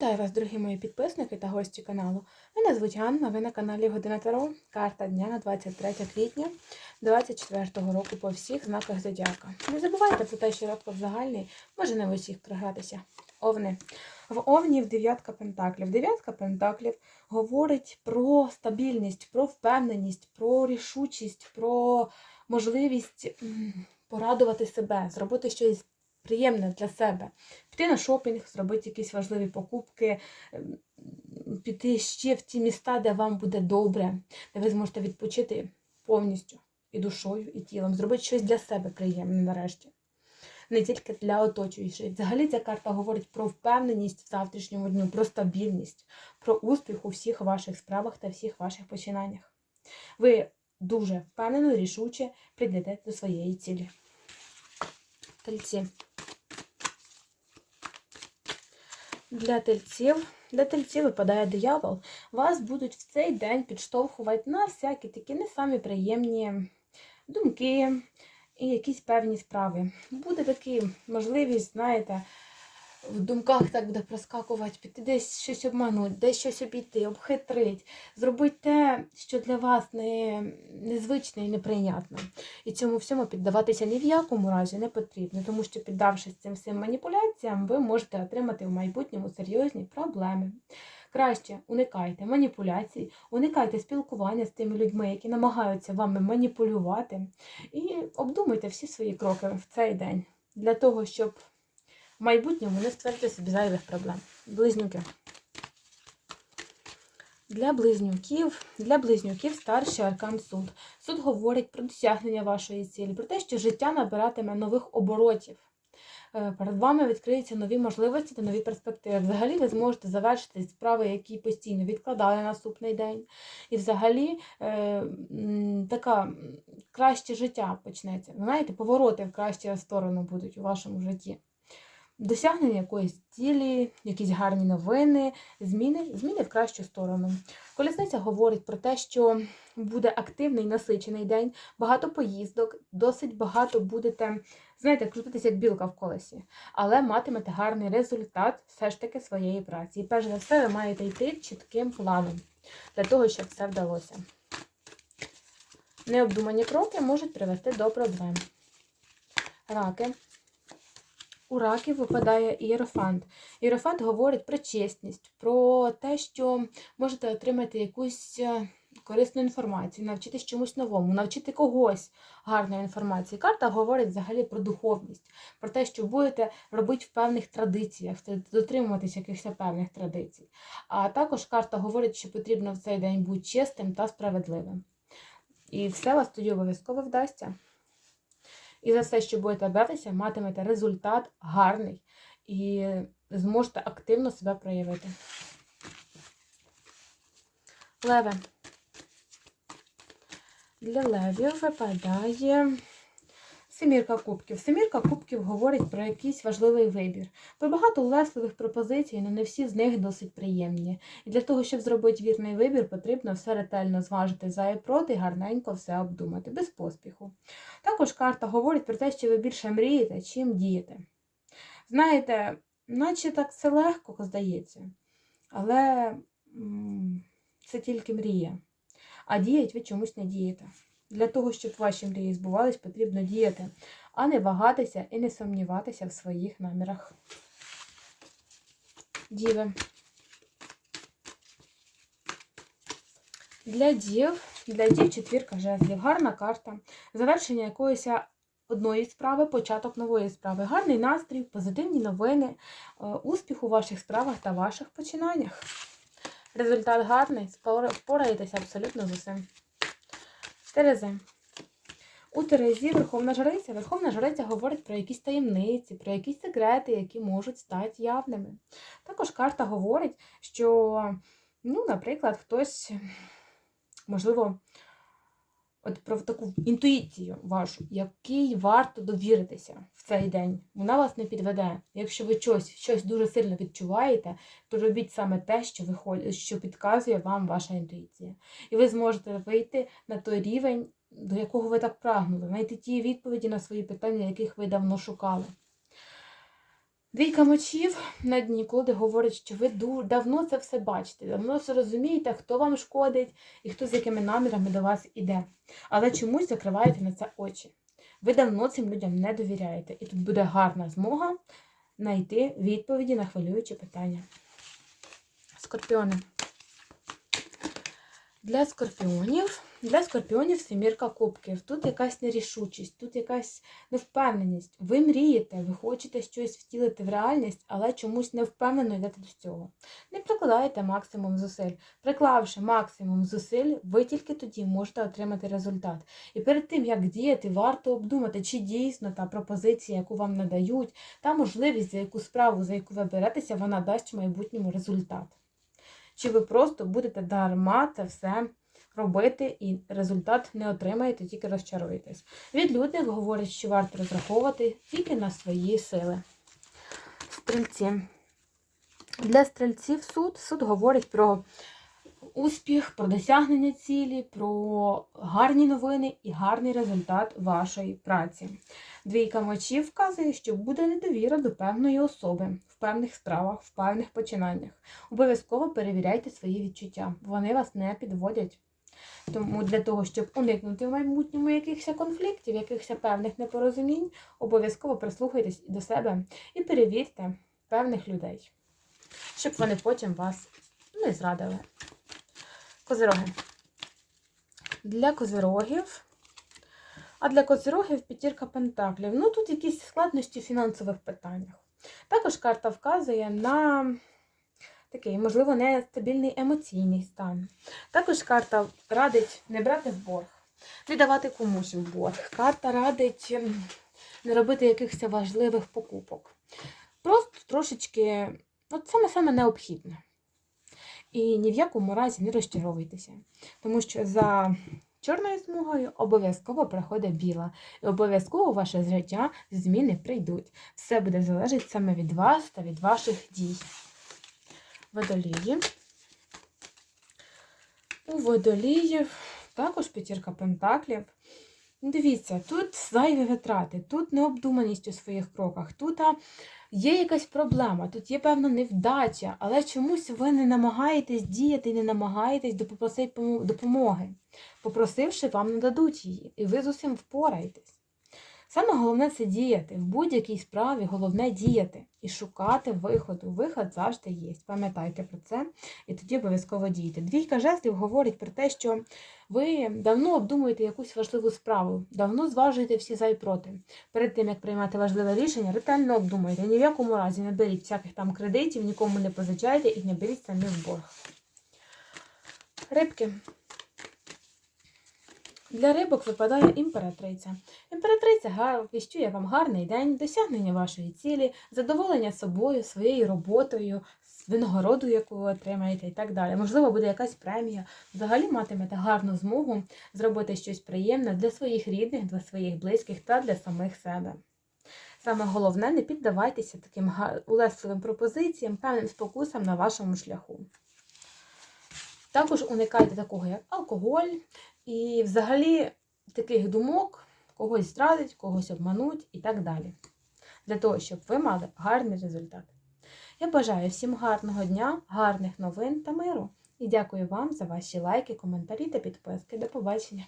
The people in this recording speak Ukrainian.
Вітаю вас, дорогі мої підписники та гості каналу. Мене звуть Ганна, ви на каналі Година Таро. Карта дня на 23 квітня 2024 року по всіх знаках Зодіака. Не забувайте про те, що розклад загальний може не в усіх програтися. Овни. В Овнів дев'ятка пентаклів. Дев'ятка пентаклів говорить про стабільність, про впевненість, про рішучість, про можливість порадувати себе, зробити щось приємне для себе. Піти на шопінг, зробити якісь важливі покупки, ем, піти ще в ті міста, де вам буде добре, де ви зможете відпочити повністю і душою, і тілом, зробити щось для себе приємне нарешті. Не тільки для оточуючих. Взагалі ця карта говорить про впевненість в завтрашньому дню, про стабільність, про успіх у всіх ваших справах та всіх ваших починаннях. Ви дуже впевнено, рішуче прийдете до своєї цілі. Тельці. Для тельців, для тельців випадає диявол. Вас будуть в цей день підштовхувати на всякі такі не самі приємні думки і якісь певні справи. Буде така можливість, знаєте, в думках так буде проскакувати, піти десь щось обмануть, десь щось обійти, обхитрить, зробити те, що для вас не, незвичне і неприйнятне. І цьому всьому піддаватися ні в якому разі не потрібно, тому що, піддавшись цим всім маніпуляціям, ви можете отримати в майбутньому серйозні проблеми. Краще уникайте маніпуляцій, уникайте спілкування з тими людьми, які намагаються вами маніпулювати, і обдумуйте всі свої кроки в цей день для того, щоб в майбутньому не створити собі зайвих проблем. Близнюки. Для близнюків, для близнюків старший аркан суд. Суд говорить про досягнення вашої цілі, про те, що життя набиратиме нових оборотів. Е, Перед вами відкриються нові можливості та нові перспективи. Взагалі ви зможете завершити справи, які постійно відкладали на наступний день. І взагалі е, така краще життя почнеться. Знаєте, повороти в кращу сторону будуть у вашому житті. Досягнення якоїсь цілі, якісь гарні новини, зміни, зміни в кращу сторону. Колісниця говорить про те, що буде активний насичений день, багато поїздок, досить багато будете, знаєте, крутитися як білка в колесі, але матимете гарний результат все ж таки своєї праці. І перш за все, ви маєте йти чітким планом для того, щоб все вдалося. Необдумані кроки можуть привести до проблем. Раки. У раків випадає ієрофант. Ієрофант говорить про чесність, про те, що можете отримати якусь е, корисну інформацію, навчитись чомусь новому, навчити когось гарної інформації. Карта говорить взагалі про духовність, про те, що будете робити в певних традиціях, дотримуватись якихось певних традицій. А також карта говорить, що потрібно в цей день бути честим та справедливим. І все вас тоді обов'язково вдасться. І за все, що будете братися, матимете результат гарний і зможете активно себе проявити. Леве. Для левів випадає семірка кубків. Семірка кубків говорить про якийсь важливий вибір. Про багато улесливих пропозицій, але не всі з них досить приємні. І для того, щоб зробити вірний вибір, потрібно все ретельно зважити за і проти і гарненько все обдумати, без поспіху. Також карта говорить про те, що ви більше мрієте, чим дієте. Знаєте, наче так все легко здається, але це тільки мрія. А діять ви чомусь не дієте. Для того, щоб ваші мрії збувались, потрібно діяти, а не вагатися і не сумніватися в своїх намірах. Діви. Для дів, для дів четвірка жезлів. Гарна карта. Завершення якоїсь одної справи, початок нової справи. Гарний настрій, позитивні новини, е, успіх у ваших справах та ваших починаннях. Результат гарний, впораєтеся абсолютно з усім. Терези. У Терезі Верховна Жриця. Верховна Жриця говорить про якісь таємниці, про якісь секрети, які можуть стати явними. Також карта говорить, що, ну, наприклад, хтось, можливо, от про таку інтуїцію вашу, якій варто довіритися в цей день. Вона вас не підведе. Якщо ви щось, щось дуже сильно відчуваєте, то робіть саме те, що ви, що підказує вам ваша інтуїція. І ви зможете вийти на той рівень, до якого ви так прагнули, знайти ті відповіді на свої питання, яких ви давно шукали. Двійка мечів на дні колоди говорить, що ви давно це все бачите, давно все розумієте, хто вам шкодить і хто з якими намірами до вас іде. Але чомусь закриваєте на це очі. Ви давно цим людям не довіряєте. І тут буде гарна змога знайти відповіді на хвилюючі питання. Скорпіони. Для скорпіонів, для скорпіонів семірка кубків. Тут якась нерішучість, тут якась невпевненість. Ви мрієте, ви хочете щось втілити в реальність, але чомусь невпевнено йдете до цього. Не прикладаєте максимум зусиль. Приклавши максимум зусиль, ви тільки тоді можете отримати результат. І перед тим, як діяти, варто обдумати, чи дійсно та пропозиція, яку вам надають, та можливість, за яку справу, за яку ви беретеся, вона дасть в майбутньому результат. Чи ви просто будете дарма це все робити і результат не отримаєте, тільки розчаруєтесь. Відлюдник говорить, що варто розраховувати тільки на свої сили. Стрільці. Для стрільців суд. Суд говорить про успіх, про досягнення цілі, про гарні новини і гарний результат вашої праці. Двійка мечів вказує, що буде недовіра до певної особи в певних справах, в певних починаннях. Обов'язково перевіряйте свої відчуття. Вони вас не підводять. Тому для того, щоб уникнути в майбутньому якихось конфліктів, якихось певних непорозумінь, обов'язково прислухайтесь до себе і перевірте певних людей, щоб вони потім вас не зрадили. Козироги. Для козирогів. А для козирогів п'ятірка пентаклів. Ну, тут якісь складності в фінансових питаннях. Також карта вказує на такий, можливо, нестабільний емоційний стан. Також карта радить не брати в борг, не давати комусь в борг. Карта радить ем, не робити якихось важливих покупок. Просто трошечки, от саме саме необхідне. І ні в якому разі не розчаровуйтеся, тому що за чорною смугою обов'язково приходить біла, і обов'язково ваше життя зміни прийдуть. Все буде залежати саме від вас та від ваших дій. Водолії. У водоліїв також п'ятірка пентаклів. Дивіться, тут зайві витрати, тут необдуманість у своїх кроках, тут є якась проблема, тут є певна невдача, але чомусь ви не намагаєтесь діяти не намагаєтесь допомоги. Попросивши, вам нададуть її, і ви з усім впораєтесь. Саме головне це діяти. В будь-якій справі головне діяти і шукати виходу. Виход завжди є. Пам'ятайте про це і тоді обов'язково дійте. Двійка жезлів говорить про те, що ви давно обдумуєте якусь важливу справу, давно зважуєте всі за і проти. Перед тим, як приймати важливе рішення, ретельно обдумуйте. Ні в якому разі не беріть всяких там кредитів, нікому не позичайте і не беріть самі в борг. Рибки. Для рибок випадає імператриця. Імператриця віщує вам гарний день, досягнення вашої цілі, задоволення собою, своєю роботою, винагороду, яку ви отримаєте, і так далі. Можливо, буде якась премія. Взагалі матимете гарну змогу зробити щось приємне для своїх рідних, для своїх близьких та для самих себе. Саме головне, не піддавайтеся таким улесливим пропозиціям, певним спокусам на вашому шляху. Також уникайте такого, як алкоголь, і взагалі таких думок когось зрадить, когось обмануть і так далі. Для того, щоб ви мали гарний результат. Я бажаю всім гарного дня, гарних новин та миру. І дякую вам за ваші лайки, коментарі та підписки. До побачення!